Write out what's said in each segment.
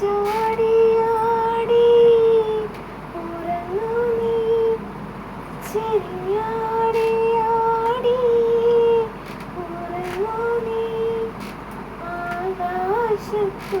ചാഞ്ചാടിയാടി ഉറങ്ങു നീ. ചെറിയാടിയാടി ഉറങ്ങു നീ. ആകാശത്തു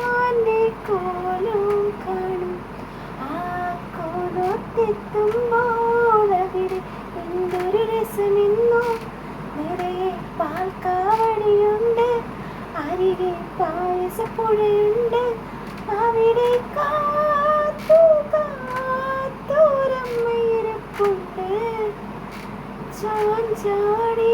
അമ്പിളിത്തമ്പ്രാന്റെ കാണും. ആ കോലത്തെത്തുമ്പോൾ അവിടെ എന്തൊരു രസമെന്നോ. നിറയെ പാൽക്കാവടിയുണ്ട് അരികെ പായസപ്പുഴയുണ്ട് അവിടെ കാത്തു കാത്തോരമ്മയിരിപ്പുണ്ട് ചാഞ്ചാടി